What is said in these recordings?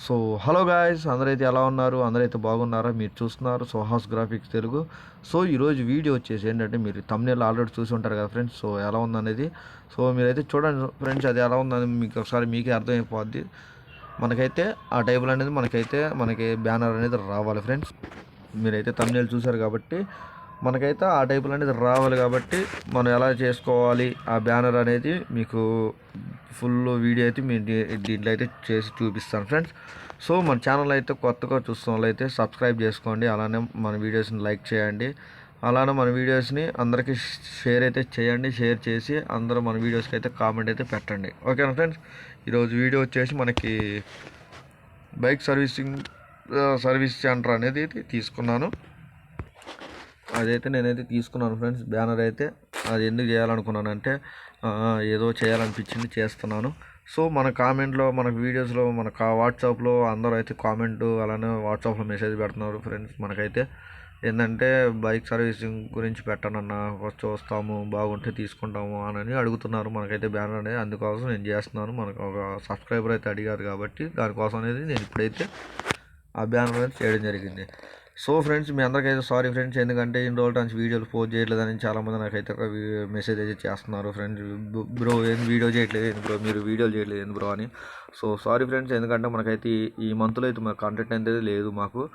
So hello guys అందరైతే ఎలా ఉన్నారు? అందరైతే బాగున్నారా? మీరు చూస్తున్నారు సోహాస్ గ్రాఫిక్స్ తెలుగు. సో ఈరోజు వీడియో వచ్చేసి ఏంటంటే మీరు తమ్నేళ్ళు ఆల్రెడీ చూసి ఉంటారు కదా ఫ్రెండ్స్ సో ఎలా ఉందనేది? సో మీరైతే చూడండి ఫ్రెండ్స్ అది ఎలా ఉందని మీకు ఒకసారి మీకే అర్థమైపోద్ది. మనకైతే ఆ టైపులో అనేది మనకైతే మనకి బ్యానర్ అనేది రావాలి ఫ్రెండ్స్ మీరైతే తమ్నేళ్ళు చూసారు కాబట్టి మనకైతే ఆ టైపులో అనేది రావాలి కాబట్టి మనం ఎలా చేసుకోవాలి ఆ బ్యానర్ అనేది మీకు ఫుల్ వీడియో అయితే మీ దీంట్లో అయితే చేసి చూపిస్తాను ఫ్రెండ్స్ సో మన ఛానల్ అయితే కొత్తగా చూస్తున్న వాళ్ళైతే సబ్స్క్రైబ్ చేసుకోండి అలానే మన వీడియోస్ని లైక్ చేయండి అలానే మన వీడియోస్ని అందరికీ షేర్ అయితే చేయండి షేర్ చేసి అందరూ మన వీడియోస్కి అయితే కామెంట్ అయితే పెట్టండి. ఓకేనా ఫ్రెండ్స్ ఈరోజు వీడియో వచ్చేసి మనకి బైక్ సర్వీసింగ్ సర్వీస్ సెంటర్ అనేది తీసుకున్నాను. అదైతే నేనైతే తీసుకున్నాను ఫ్రెండ్స్. బ్యానర్ అయితే అది ఎందుకు చేయాలనుకున్నానంటే ఏదో చేయాలనిపించింది చేస్తున్నాను. సో మన కామెంట్లో మన వీడియోస్లో మన కా వాట్సాప్లో అందరూ అయితే కామెంట్ అలానే వాట్సాప్లో మెసేజ్ పెడుతున్నారు ఫ్రెండ్స్ మనకైతే. ఏంటంటే బైక్ సర్వీసింగ్ గురించి పెట్టనన్నా చూస్తాము బాగుంటే తీసుకుంటాము అని అడుగుతున్నారు మనకైతే బ్యానర్ అనేది. అందుకోసం నేను చేస్తున్నాను. మనకు ఒక సబ్స్క్రైబర్ అయితే అడిగారు కాబట్టి దానికోసం అనేది నేను ఇప్పుడైతే ఆ బ్యానర్ అనేది చేయడం జరిగింది. సో ఫ్రెండ్స్ మీ అందరికైతే సారీ ఫ్రెండ్స్ ఎందుకంటే ఇన్ని రోజుల నుంచి వీడియోలు పోస్ట్ చేయలేదని చాలామంది నాకైతే ఒక మెసేజ్ అయితే చేస్తున్నారు. ఫ్రెండ్స్ బ్రో ఏం వీడియో చేయట్లేదు ఏంది బ్రో మీరు వీడియోలు చేయట్లేదు ఏంది బ్రో అని. సో సారీ ఫ్రెండ్స్ ఎందుకంటే మనకైతే ఈ- ఈ మంత్లో అయితే మన కంటెంట్ అనేది లేదు మాకు.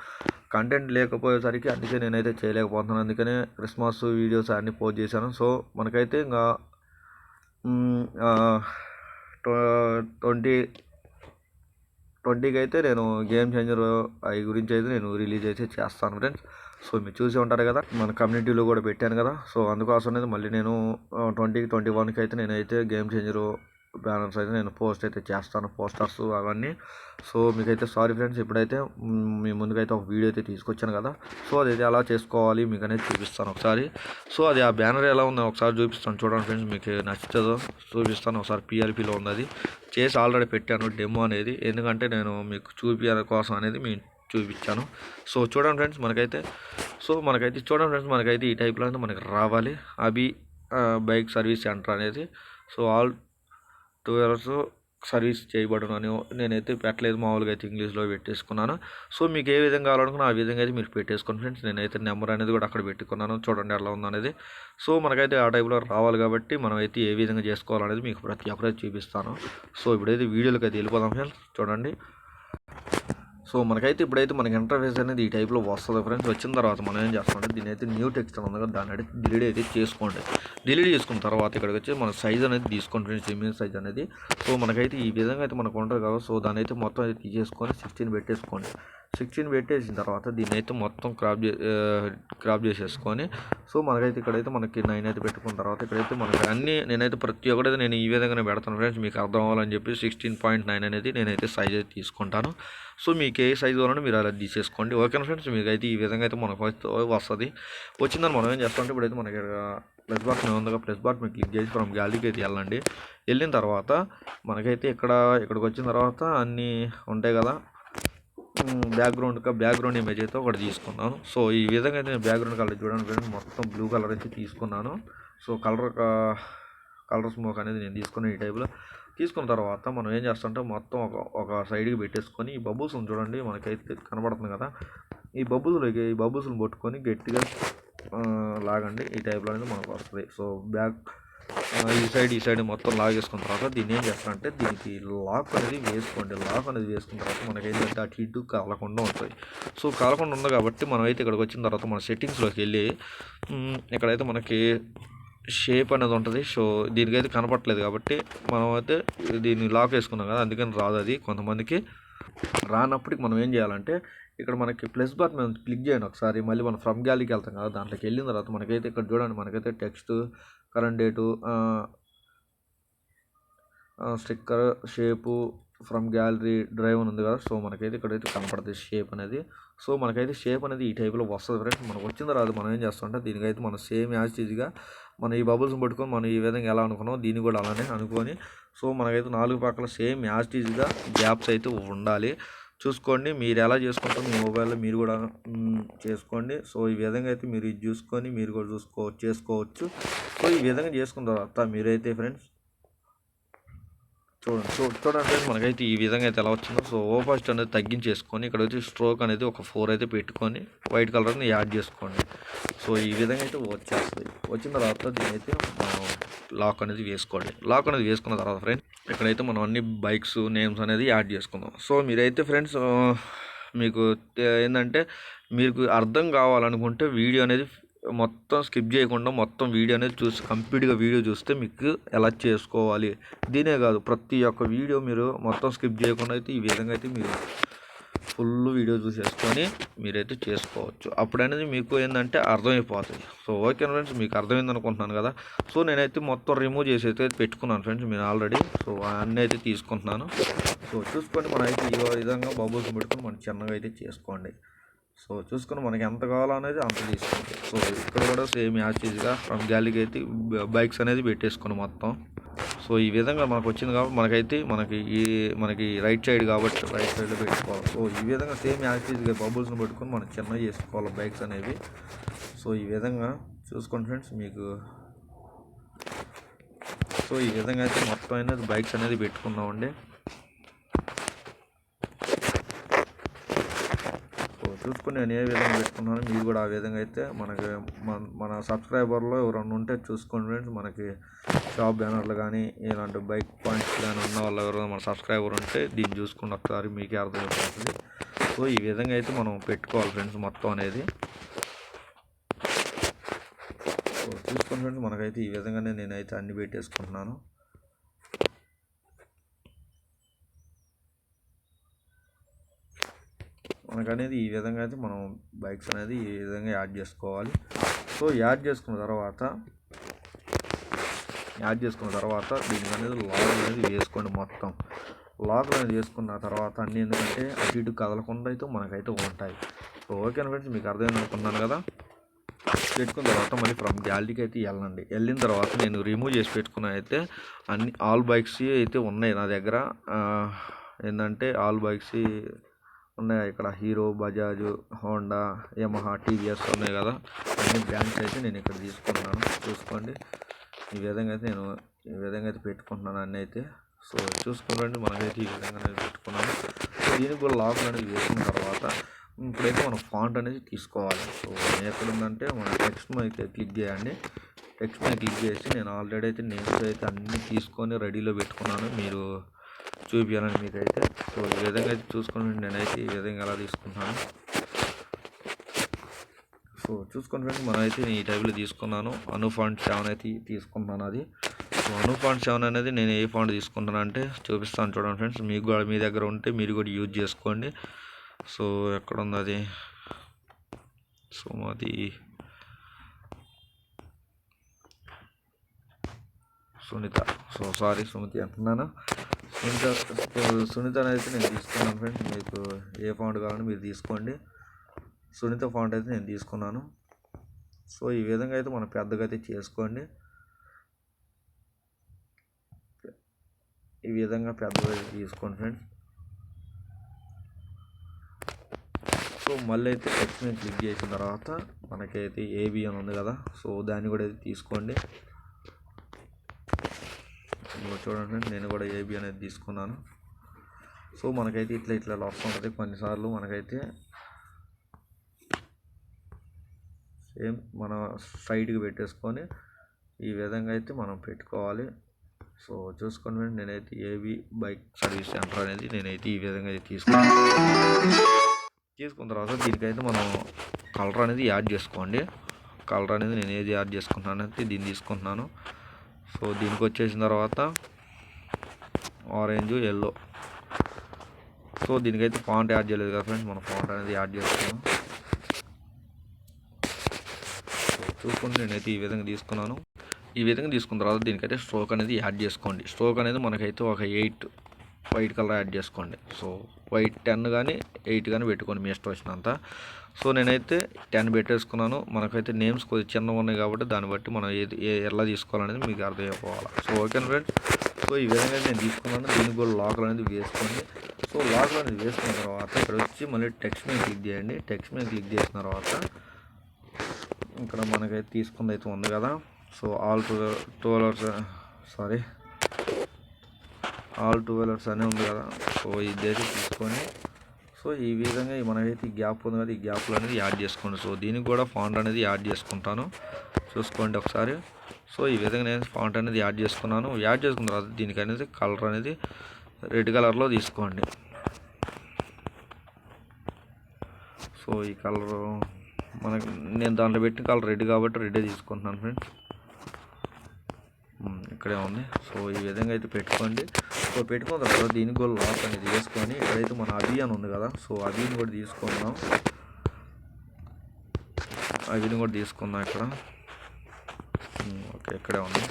కంటెంట్ లేకపోయేసరికి అందుకే నేనైతే చేయలేకపోతున్నాను. అందుకనే క్రిస్మస్ వీడియోస్ అన్నీ పోస్ట్ చేశాను. సో మనకైతే ఇంకా ట్వంటీ ట్వంటీకి అయితే నేను గేమ్ చేంజర్ అవి గురించి అయితే నేను రిలీజ్ అయితే చేస్తాను ఫ్రెండ్స్ సో మీరు చూసి ఉంటారు కదా మన కమ్యూనిటీలో కూడా పెట్టాను కదా. సో అందుకోసం అనేది మళ్ళీ నేను ట్వంటీకి ట్వంటీ వన్కి అయితే నేనైతే గేమ్ చేంజరు బ్యానర్స్ అయితే నేను పోస్ట్ అయితే చేస్తాను పోస్టర్స్ అవన్నీ. సో మీకైతే సారీ ఫ్రెండ్స్ ఇప్పుడైతే మీ ముందుకైతే ఒక వీడియో అయితే తీసుకొచ్చాను కదా. సో అది అయితే ఎలా చేసుకోవాలి మీకు అనేది చూపిస్తాను ఒకసారి. సో అది ఆ బ్యానర్ ఎలా ఉందో ఒకసారి చూపిస్తాను. చూడండి ఫ్రెండ్స్ మీకు నచ్చుతుందో చూపిస్తాను. ఒకసారి పిఆర్పిలో ఉంది అది చేసి ఆల్రెడీ పెట్టాను డెమో అనేది. ఎందుకంటే నేను మీకు చూపించడం కోసం అనేది మీ చూపించాను. సో చూడండి ఫ్రెండ్స్ మనకైతే సో మనకైతే చూడండి ఫ్రెండ్స్ మనకైతే ఈ టైప్లో అయితే మనకి రావాలి. అవి బైక్ సర్వీస్ సెంటర్ అనేది. So all two years service చేయబడునని నేనైతే పెట్టలేదు మామూలుగా అయితే ఇంగ్లీష్లో పెట్టేసుకున్నాను. సో మీకు ఏ విధంగా కావాలనుకున్నా ఆ విధంగా అయితే మీరు పెట్టేసుకోండి ఫ్రెండ్స్. నేనైతే నెంబర్ అనేది కూడా అక్కడ పెట్టుకున్నాను. చూడండి ఎలా ఉందనేది. సో మనకైతే ఆ టైప్లో రావాలి కాబట్టి మనం అయితే ఏ విధంగా చేసుకోవాలనేది మీకు ప్రతి ఒక్కరైతే చూపిస్తాను. సో ఇప్పుడైతే వీడియోలోకి అయితే వెళ్ళిపోదాం ఫ్రెండ్స్. చూడండి. సో మనకైతే ఇప్పుడైతే మనకి ఇంటర్ఫేస్ అనేది ఈ టైప్లో వస్తుంది ఫ్రెండ్స్ వచ్చిన తర్వాత మనం ఏం చేస్తామంటే దీని అయితే న్యూ టెక్స్ట్ ఉంది కదా దాన్ని అయితే డిలీట్ అయితే చేసుకోండి. డిలీట్ చేసుకున్న తర్వాత ఇక్కడికి వచ్చి మన సైజ్ అనేది తీసుకోండి ఫ్రెండ్స్ ఇమేజ్ సైజ్ అనేది. సో మనకైతే ఈ విధంగా అయితే మనకు ఉంటుంది కదా సో దాన్ని అయితే మొత్తం అయితే తీసేసుకొని సిక్స్టీన్ పెట్టేసుకోండి. సిక్స్టీన్ పెట్టేసిన తర్వాత దీన్ని అయితే మొత్తం క్రాప్ చే క్రాప్ చేసేసుకొని సో మనకైతే ఇక్కడైతే మనకి నైన్ అయితే పెట్టుకున్న తర్వాత ఇక్కడైతే మనకి అన్ని నేనైతే ప్రతి ఒక్కటైతే నేను ఈ విధంగానే పెడతాను ఫ్రెండ్స్ మీకు అర్థం అవ్వాలని చెప్పి సిక్స్టీన్ పాయింట్ నైన్ అనేది నేనైతే సైజ్ అయితే తీసుకుంటాను. సో మీకు ఏ సైజు కావాలంటే మీరు అలా తీసేసుకోండి. ఓకేనా ఫ్రెండ్స్? మీకు అయితే ఈ విధంగా అయితే మనకు వస్తుంది. వచ్చిందని మనం ఏం చేస్తామంటే ఇప్పుడైతే మనకి ప్లస్ బాట్ ఉందిగా ప్లస్ బాట్ మీకు క్లిక్ చేసి మనం గ్యాలరీకి అయితే వెళ్ళండి. వెళ్ళిన తర్వాత మనకైతే ఇక్కడ ఇక్కడికి వచ్చిన తర్వాత అన్నీ ఉంటాయి కదా బ్యాక్గ్రౌండ్గా బ్యాక్గ్రౌండ్ ఇమేజ్ అయితే ఒకటి తీసుకున్నాను. సో ఈ విధంగా నేను బ్యాక్గ్రౌండ్ కలర్ చూడండి మొత్తం బ్లూ కలర్ అయితే తీసుకున్నాను. సో కలర్ కలర్ స్మోక్ అనేది నేను తీసుకున్నాను ఈ టైప్లో తీసుకున్న తర్వాత మనం ఏం చేస్తామంటే మొత్తం ఒక ఒక సైడ్కి పెట్టేసుకొని ఈ బబుల్స్ని చూడండి. మనకైతే కనబడుతుంది కదా. ఈ బబుల్స్లోకి ఈ బబుల్స్ని పట్టుకొని గట్టిగా లాగండి. ఈ టైప్లో అనేది మనకు వస్తుంది. సో బ్యాక్ ఈ సైడ్ ఈ సైడ్ మొత్తం లాగేసుకున్న తర్వాత దీన్ని ఏం చేస్తారంటే దీనికి లాక్ అనేది వేసుకోండి. లాక్ అనేది వేసుకున్న తర్వాత మనకైతే అటు ఇటు కాలకుండా ఉంటుంది సో కాలకుండా ఉంది కాబట్టి మనం అయితే ఇక్కడికి వచ్చిన తర్వాత మన సెట్టింగ్స్లోకి వెళ్ళి ఇక్కడైతే మనకి షేప్ అనేది ఉంటుంది. సో దీనికైతే కనపట్లేదు కాబట్టి మనం అయితే దీన్ని లాక్ వేసుకున్నాం కదా అందుకని రాదు అది. కొంతమందికి రానప్పటికి మనం ఏం చేయాలంటే ఇక్కడ మనకి ప్లస్ బార్ మనం క్లిక్ చేయండి ఒకసారి. మళ్ళీ మనం ఫ్రమ్ గ్యాలీకి వెళ్తాం కదా దాంట్లోకి వెళ్ళిన తర్వాత మనకైతే ఇక్కడ చూడండి మనకైతే text current date sticker shape from gallery drive అని ఉంది కదా. సో మనకైతే ఇక్కడైతే కనపడుతుంది షేప్ అనేది. సో మనకైతే షేప్ అనేది ఈ టైప్లో వస్తుంది ఫ్రెండ్స్. మనకు వచ్చిన తర్వాత మనం ఏం చేస్తామంటే దీనికైతే మనం సేమ్ యాజ్ ఈజీగా మనం ఈ బబుల్స్ని పట్టుకొని మనం ఈ విధంగా ఎలా అనుకున్నాం దీన్ని కూడా అలానే అనుకొని సో మనకైతే నాలుగు పక్కల సేమ్ యాజ్ గ్యాప్స్ అయితే ఉండాలి. చూసుకోండి. మీరు ఎలా చేసుకుంటారో మీ మొబైల్లో మీరు కూడా చేసుకోండి. సో ఈ విధంగా అయితే మీరు ఇది చూసుకొని మీరు కూడా చూసుకో చేసుకోవచ్చు. సో ఈ విధంగా చేసుకున్న తర్వాత మీరైతే ఫ్రెండ్స్ చూడండి చూ చూడండి. ఫ్రెండ్స్ మనకైతే ఈ విధంగా అయితే ఎలా వచ్చిందో. సో ఓ ఫస్ట్ అనేది తగ్గించేసుకొని ఇక్కడ వచ్చి స్ట్రోక్ అనేది ఒక ఫోర్ అయితే పెట్టుకొని వైట్ కలర్ని యాడ్ చేసుకోండి. సో ఈ విధంగా అయితే వచ్చేస్తుంది. వచ్చిన తర్వాత దీనైతే మనం లాక్ అనేది వేసుకోండి. లాక్ అనేది వేసుకున్న తర్వాత ఫ్రెండ్స్ ఇక్కడైతే మనం అన్ని బైక్స్ నేమ్స్ అనేది యాడ్ చేసుకుందాం. సో మీరైతే ఫ్రెండ్స్ మీకు ఏంటంటే మీకు అర్థం కావాలనుకుంటే వీడియో అనేది మొత్తం స్కిప్ చేయకుండా మొత్తం వీడియో అనేది చూసి కంప్లీట్గా వీడియో చూస్తే మీకు ఎలా చేసుకోవాలి? దీనే కాదు ప్రతి ఒక్క వీడియో మీరు మొత్తం స్కిప్ చేయకుండా అయితే ఈ విధంగా అయితే మీరు ఫుల్ వీడియో చూసేసుకొని మీరైతే చేసుకోవచ్చు. అప్పుడు అనేది మీకు ఏంటంటే అర్థమైపోతుంది సో ఓకే ఫ్రెండ్స్ మీకు అర్థమైంది అనుకుంటున్నాను కదా? సో నేనైతే మొత్తం రిమూవ్ చేసి అయితే పెట్టుకున్నాను ఫ్రెండ్స్ మీరు ఆల్రెడీ సో అన్నీ అయితే తీసుకుంటున్నాను. సో చూసుకోండి మనం అయితే ఈ విధంగా బబుల్స్ పెట్టుకొని మనం చిన్నగా అయితే చేసుకోండి. సో చూసుకుని మనకి ఎంత కావాలో అనేది అంత తీసుకోండి సో ఇక్కడ కూడా సేమ్ యాచీజ్గా ఫ్రమ్ గ్యాలీకి అయితే బైక్స్ అనేది పెట్టేసుకోండి మొత్తం. సో ఈ విధంగా మనకు వచ్చింది కాబట్టి మనకైతే మనకి ఈ మనకి రైట్ సైడ్ కాబట్టి రైట్ సైడ్లో పెట్టుకోవాలి. సో ఈ విధంగా సేమ్ యాక్టివ్గా బబుల్స్ని పెట్టుకొని మనం చిన్న చేసుకోవాలి బైక్స్ అనేవి. సో ఈ విధంగా చూసుకోండి ఫ్రెండ్స్ మీకు. సో ఈ విధంగా అయితే మొత్తం అనేది బైక్స్ అనేది పెట్టుకున్నామండి సో చూసుకుని నేను ఏ విధంగా పెట్టుకున్నాను మీరు కూడా ఆ విధంగా అయితే మనకి మన మన సబ్స్క్రైబర్లో ఎవరైనా ఉంటే చూసుకోండి ఫ్రెండ్స్. మనకి షాప్ బ్యానర్లు కానీ ఇలాంటి బైక్ పాయింట్స్ కానీ ఉన్న వాళ్ళు ఎవరైనా మన సబ్స్క్రైబర్ ఉంటే దీన్ని చూసుకుని ఒకసారి మీకే అర్థమైపోతుంది సో ఈ విధంగా అయితే మనం పెట్టుకోవాలి ఫ్రెండ్స్ మొత్తం అనేది. సో చూసుకోండి ఫ్రెండ్స్ మనకైతే ఈ విధంగానే నేనైతే అన్ని పెట్టేసుకుంటున్నాను. మనకనేది ఈ విధంగా అయితే మనం బైక్స్ అనేది ఈ విధంగా యాడ్ చేసుకోవాలి. సో యాడ్ చేసుకున్న తర్వాత యాడ్ చేసుకున్న తర్వాత దీనికి అనేది లాగ్ అనేది వేసుకోండి మొత్తం. లాగ్ అనేది వేసుకున్న తర్వాత అన్నీ ఎందుకంటే అటు ఇటు కదలకుండా అయితే మనకైతే ఉంటాయి. సో ఓకే ఫ్రెండ్స్ మీకు అర్థమైంది అనుకున్నాను కదా? పెట్టుకున్న తర్వాత మళ్ళీ ఫ్రమ్ గ్యాలరీకి అయితే వెళ్ళండి. వెళ్ళిన తర్వాత నేను రిమూవ్ చేసి పెట్టుకున్న అయితే అన్ని ఆల్ బైక్స్ అయితే ఉన్నాయి నా దగ్గర. ఏంటంటే ఆల్ బైక్స్ ఉన్నాయి. ఇక్కడ hero Bajaj Honda Yamaha TVS ఉన్నాయి కదా. అన్ని బ్రాండ్స్ అయితే నేను ఇక్కడ తీసుకున్నాను. చూసుకోండి. ఈ విధంగా అయితే నేను ఈ విధంగా అయితే పెట్టుకుంటున్నాను అన్నీ అయితే. సో చూసుకోండి మనకైతే ఈ విధంగా నేను పెట్టుకున్నాను. దీనికి కూడా లాక్ అనేది వేసిన తర్వాత ఇప్పుడైతే మనం ఫాంట్ అనేది తీసుకోవాలి. సో ఎక్కడ ఉందంటే మన టెక్స్ట్ అయితే క్లిక్ చేయండి. టెక్స్ట్ మీద క్లిక్ చేసి నేను ఆల్రెడీ అయితే నేమ్స్ అయితే అన్నీ తీసుకొని రెడీలో పెట్టుకున్నాను. మీరు చూపించాలని మీకైతే సో ఈ విధంగా అయితే చూసుకోండి నేనైతే ఈ విధంగా ఎలా తీసుకున్నాను సో చూసుకోండి ఫ్రెండ్స్ మనమైతే ఈ టైప్లో తీసుకున్నాను. అను ఫాంట్ సెవెన్ అయితే తీసుకున్నాను అది. సో అను ఫాంట్ సెవెన్ అనేది నేను ఏ ఫాంట్ తీసుకున్నాను అంటే చూపిస్తాను చూడండి ఫ్రెండ్స్ మీకు కూడా మీ దగ్గర ఉంటే మీరు కూడా యూజ్ చేసుకోండి. సో ఎక్కడ ఉంది అది? సో మాది సునీత. సో సారీ సుమతి అంటున్నాను సునీత సునీత అయితే నేను తీసుకున్నాను ఫ్రెండ్స్ మీకు ఏ ఫాంట్ కావాలంటే మీరు తీసుకోండి. సునీత ఫాంట్ అయితే నేను తీసుకున్నాను. సో ఈ విధంగా అయితే మనం పెద్దగా అయితే చేసుకోండి. ఈ విధంగా పెద్దగా అయితే తీసుకోండి ఫ్రెండ్స్ సో మళ్ళీ అయితే టెక్స్ట్ మీద క్లిక్ చేసిన తర్వాత మనకైతే ఏబిఎన్ అని ఉంది కదా. సో దాన్ని కూడా అయితే తీసుకోండి. ఇంకో చూడండి నేను కూడా ఏబి అనేది తీసుకున్నాను. సో మనకైతే ఇట్లా ఇట్లా వస్తుంటుంది కొన్నిసార్లు మనకైతే సేమ్ మన సైడ్కి పెట్టేసుకొని ఈ విధంగా అయితే మనం పెట్టుకోవాలి. సో చూసుకొని నేనైతే ఏబి బైక్ సర్వీస్ సెంటర్ అనేది నేనైతే ఈ విధంగా అయితే తీసుకున్నాను. తీసుకున్న తర్వాత దీనికైతే మనం కలర్ అనేది యాడ్ చేసుకోండి. కలర్ అనేది నేను ఏది యాడ్ చేసుకుంటున్నాను దీన్ని తీసుకుంటున్నాను. సో దీనికి వచ్చేసిన తర్వాత ఆరెంజ్ ఎల్లో సో దీనికైతే ఫాంట్ యాడ్ చేయలేదు కదా ఫ్రెండ్స్ మనం ఫాంట్ అనేది యాడ్ చేసుకున్నాం చూసుకుంటే నేనైతే ఈ విధంగా తీసుకున్నాను. ఈ విధంగా తీసుకున్న తర్వాత దీనికైతే స్ట్రోక్ అనేది యాడ్ చేసుకోండి. స్ట్రోక్ అనేది మనకైతే ఒక ఎయిట్ వైట్ కలర్ యాడ్ చేసుకోండి. సో వైట్ టెన్ కానీ ఎయిట్ కానీ పెట్టుకోండి మీ ఇష్టం వచ్చినంత సో నేనైతే టెన్ పెట్టేసుకున్నాను. మనకైతే నేమ్స్ కొద్దిగా చిన్నగా ఉన్నాయి కాబట్టి దాన్ని బట్టి మనం ఏది ఏ- ఎలా తీసుకోవాలనేది మీకు అర్థమైపోవాలి. So okay friends. సో ఈ విధంగా అయితే నేను తీసుకున్నాను. దీనికి కూడా లాకర్ అనేది వేసుకోండి. సో లాకర్ అనేది వేసుకున్న తర్వాత ఇక్కడ వచ్చి మళ్ళీ టెక్స్ట్ మీద క్లిక్ చేయండి. టెక్స్ట్ మీద క్లిక్ చేసిన తర్వాత ఇక్కడ మనకైతే తీసుకుంది అయితే ఉంది కదా. So all two two hours sorry. All two wheelers అనే ఉంది కదా. సో ఇదైతే తీసుకొని సో ఈ విధంగా మనమైతే ఈ గ్యాప్ ఉంది కదా ఈ గ్యాప్లో అనేది యాడ్ చేసుకోండి. సో దీనికి కూడా ఫాంట్ అనేది యాడ్ చేసుకుంటాను. చూసుకోండి ఒకసారి. సో ఈ విధంగా నేను ఫాంట్ అనేది యాడ్ చేసుకున్నాను. యాడ్ చేసుకున్న తర్వాత దీనికి అనేది కలర్ అనేది రెడ్ కలర్లో తీసుకోండి. సో ఈ కలర్ మనకి నేను దాంట్లో పెట్టిన కలర్ రెడ్ కాబట్టి రెడ్డే తీసుకుంటున్నాను ఫ్రెండ్స్. ఇక్కడే ఉంది. సో ఈ విధంగా అయితే పెట్టుకోండి. సో పెట్టుకున్న తర్వాత దీనికి కూడా లాక్ అనేది వేసుకొని ఇక్కడైతే మన అభి అని ఉంది కదా. సో అభిని కూడా తీసుకుందాం. అవిని కూడా తీసుకుందాం ఇక్కడ. ఓకే ఇక్కడే ఉంది.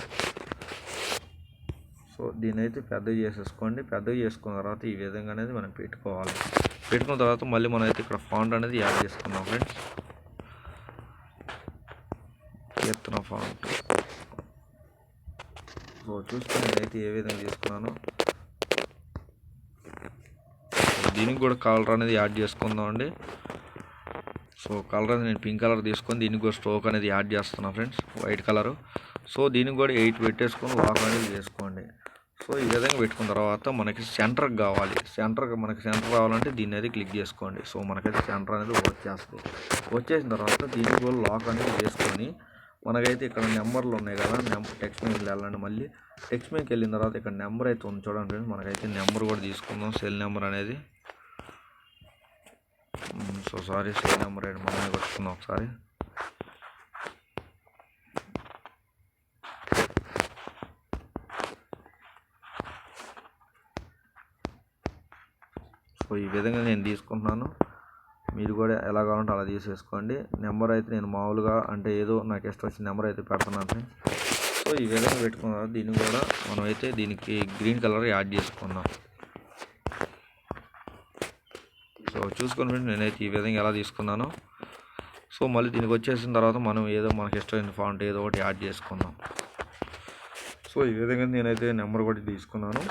సో దీని అయితే పెద్దగా చేసేసుకోండి. పెద్దగా చేసుకున్న తర్వాత ఈ విధంగా అనేది మనం పెట్టుకోవాలి. పెట్టుకున్న తర్వాత మళ్ళీ మనం అయితే ఇక్కడ ఫాంట్ అనేది యాడ్ చేసుకుందాం ఫ్రెండ్స్ ఎత్తున ఫాంట్ సో చూసుకొని నేనైతే ఏ విధంగా తీసుకున్నానో. దీనికి కూడా కలర్ అనేది యాడ్ చేసుకుందాం అండి. సో కలర్ అనేది నేను పింక్ కలర్ తీసుకొని దీనికి కూడా స్ట్రోక్ అనేది యాడ్ చేస్తున్నాను ఫ్రెండ్స్ వైట్ కలర్. సో దీనికి కూడా ఎయిట్ పెట్టేసుకొని లాక్ అనేది చేసుకోండి. సో ఈ విధంగా పెట్టుకున్న తర్వాత మనకి సెంటర్కి కావాలి. సెంటర్కి మనకి సెంటర్ రావాలంటే దీన్ని అయితే క్లిక్ చేసుకోండి. సో మనకైతే సెంటర్ అనేది వచ్చేస్తుంది వచ్చేసిన తర్వాత దీనికి కూడా లాక్ అనేది వేసుకొని మనకైతే ఇక్కడ నెంబర్లు ఉన్నాయి కదా నెంబర్ టెక్స్ట్ మీదకి వెళ్ళాలండి మళ్ళీ. టెక్స్ట్ మీదకి వెళ్ళిన తర్వాత ఇక్కడ నెంబర్ అయితే ఉంది చూడండి ఫ్రెండ్స్ మనకైతే నెంబర్ కూడా తీసుకుందాం సెల్ నెంబర్ అనేది. సో సారీ సెల్ నెంబర్ అయితే మనమే కొట్టుకుందాం ఒకసారి. సో ఈ విధంగా నేను తీసుకుంటున్నాను. మీరు కూడా ఎలా కావాలంటే అలా తీసేసుకోండి. నెంబర్ అయితే నేను మామూలుగా అంటే ఏదో నాకు ఇష్టం వచ్చిన నెంబర్ అయితే పెడుతున్నాను ఫ్రెండ్స్ సో ఈ విధంగా పెట్టుకున్న దీన్ని కూడా మనం అయితే దీనికి గ్రీన్ కలర్ యాడ్ చేసుకుందాం. సో చూసుకుని ఫ్రెండ్స్ నేనైతే ఈ విధంగా ఎలా తీసుకున్నాను. సో మళ్ళీ దీనికి వచ్చేసిన తర్వాత మనం ఏదో మనకి ఇష్టమైన ఫాంట్ ఏదో ఒకటి యాడ్ చేసుకుందాం. సో ఈ విధంగా నేనైతే నెంబర్ కూడా తీసుకున్నాను.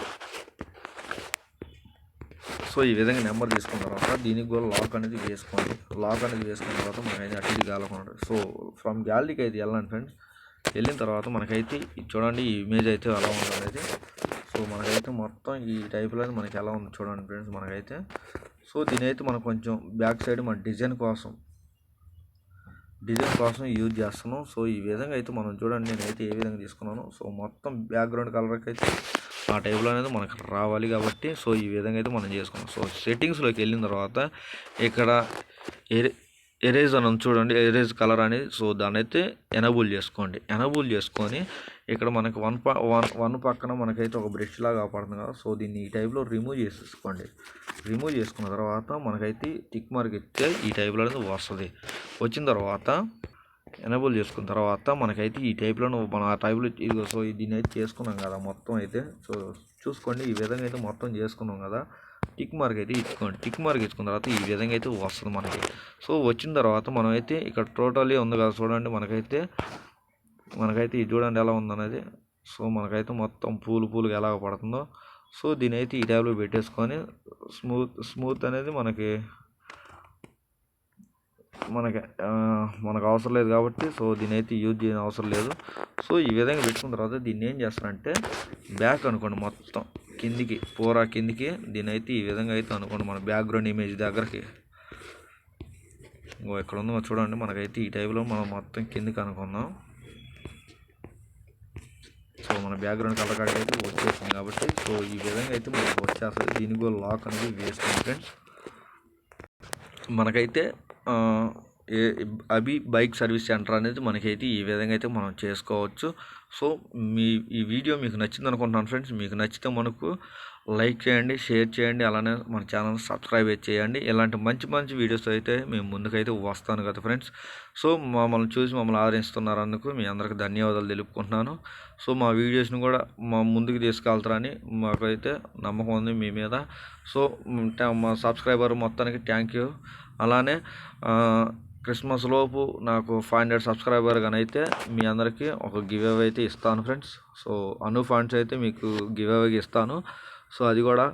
సో ఈ విధంగా నెంబర్ తీసుకున్న తర్వాత దీనికి కూడా లాక్ అనేది వేసుకోండి. లాక్ అనేది వేసుకున్న తర్వాత మనకైతే అటు ఇటు కాలకుండా సో ఫ్రమ్ గ్యాలరీకి అయితే వెళ్ళండి ఫ్రెండ్స్ వెళ్ళిన తర్వాత మనకైతే ఇది చూడండి ఈ ఇమేజ్ అయితే ఎలా ఉంటుంది అయితే సో మనకైతే మొత్తం ఈ టైప్లో మనకి ఎలా ఉంది చూడండి ఫ్రెండ్స్ మనకైతే. సో దీని అయితే మనం కొంచెం బ్యాక్ సైడ్ మన డిజైన్ కోసం డిజైన్ కోసం యూజ్ చేస్తున్నాం. సో ఈ విధంగా అయితే మనం చూడండి నేనైతే ఏ విధంగా తీసుకున్నాను. సో మొత్తం బ్యాక్గ్రౌండ్ కలర్కి అయితే ఆ టైప్లో అనేది మనకు రావాలి కాబట్టి సో ఈ విధంగా అయితే మనం చేసుకున్నాం. సో సెట్టింగ్స్లోకి వెళ్ళిన తర్వాత ఇక్కడ ఎరే ఎరేజ్ అని చూడండి ఎరేజ్ కలర్ అనేది సో దాన్ని అయితే ఎనబుల్ చేసుకోండి. ఎనబుల్ చేసుకొని ఇక్కడ మనకి వన్ ప వన్ వన్ పక్కన మనకైతే ఒక బ్రష్ లాగా పడుతుంది కదా సో దీన్ని ఈ టైప్లో రిమూవ్ చేసేసుకోండి. రిమూవ్ చేసుకున్న తర్వాత మనకైతే టిక్ మార్క్ ఇస్తే ఈ టైప్లో అనేది వస్తుంది. వచ్చిన తర్వాత ఎనేబుల్ చేసుకున్న తర్వాత మనకైతే ఈ టైప్లో మనం ఆ టైప్లో ఇదిగో సో దీన్ని అయితే చేసుకున్నాం కదా మొత్తం అయితే. సో చూసుకోండి ఈ విధంగా అయితే మొత్తం చేసుకున్నాం కదా. టిక్ మార్క్ అయితే ఇచ్చుకోండి. టిక్ మార్క్ ఇచ్చుకున్న తర్వాత ఈ విధంగా అయితే వస్తుంది మనకి. సో వచ్చిన తర్వాత మనమైతే ఇక్కడ టోటలీ ఉంది కదా చూడండి మనకైతే మనకైతే ఇది చూడండి ఎలా ఉందనేది. సో మనకైతే మొత్తం పూలు పూలుగా ఎలా పడుతుందో. సో దీని అయితే ఈ టైప్లో పెట్టేసుకొని స్మూత్ స్మూత్ అనేది మనకి మనకి మనకు అవసరం లేదు కాబట్టి సో దీని అయితే యూజ్ చేయని అవసరం లేదు. సో ఈ విధంగా పెట్టుకున్న తర్వాత దీన్ని ఏం చేస్తారంటే బ్యాక్ అనుకోండి మొత్తం కిందికి పూరా కిందికి దీని అయితే ఈ విధంగా అయితే అనుకోండి మన బ్యాక్గ్రౌండ్ ఇమేజ్ దగ్గరకి. ఇంకో ఎక్కడ ఉందో చూడండి మనకైతే ఈ టైప్లో మనం మొత్తం కిందికి అనుకుందాం సో మన బ్యాక్గ్రౌండ్ కలర్ కార్డ్ అయితే వచ్చేసింది కాబట్టి సో ఈ విధంగా అయితే మనకు వచ్చేస్తుంది. దీనికి కూడా లాక్ అనేది వేస్ట్ ఫ్రెండ్స్. మనకైతే అభి బైక్ సర్వీస్ సెంటర్ అనేది మనకైతే ఈ విధంగా అయితే మనం చేసుకోవచ్చు. సో మీ ఈ వీడియో మీకు నచ్చింది అనుకుంటున్నాను ఫ్రెండ్స్. మీకు నచ్చితే మనకు లైక్ చేయండి షేర్ చేయండి అలానే మన ఛానల్ సబ్స్క్రైబ్ చేయండి. ఇలాంటి మంచి మంచి వీడియోస్ అయితే మేము ముందుకైతే వస్తాను కదా ఫ్రెండ్స్. సో మమ్మల్ని చూసి మమ్మల్ని ఆదరిస్తున్నారందుకు మీ అందరికి ధన్యవాదాలు తెలుపుకుంటున్నాను. సో మా వీడియోస్ని కూడా మా ముందుకు తీసుకెళ్తారని మాకైతే నమ్మకం ఉంది మీ మీద. సో మా సబ్స్క్రైబర్ మొత్తానికి థ్యాంక్ యూ. అలానే క్రిస్మస్ లోపు నాకు ఫైవ్ హండ్రెడ్ సబ్స్క్రైబర్ కానీ అయితే మీ అందరికీ ఒక గివ్ అవే అయితే ఇస్తాను ఫ్రెండ్స్. సో అను ఫండ్స్ అయితే మీకు గివ్ అవేకి ఇస్తాను. సో అది కూడా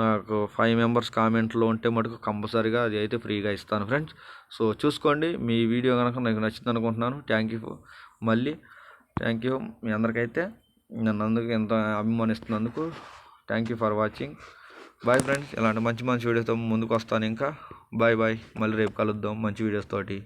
నాకు ఫైవ్ మెంబర్స్ కామెంట్లో ఉంటే మటుకు కంపల్సరీగా అది అయితే ఫ్రీగా ఇస్తాను ఫ్రెండ్స్. సో చూసుకోండి మీ వీడియో కనుక నాకు నచ్చింది అనుకుంటున్నాను. థ్యాంక్ యూ మళ్ళీ. థ్యాంక్ యూ మీ అందరికైతే. నన్ను అందుకు ఎంత అభిమానిస్తున్నందుకు thank you for watching. Bye friends ఇలాంటి మంచి మంచి వీడియోతో ముందుకు వస్తాను ఇంకా. బాయ్ బాయ్ మళ్ళీ రేపు కలుద్దాం. మంచి వీడియోస్ తోటి.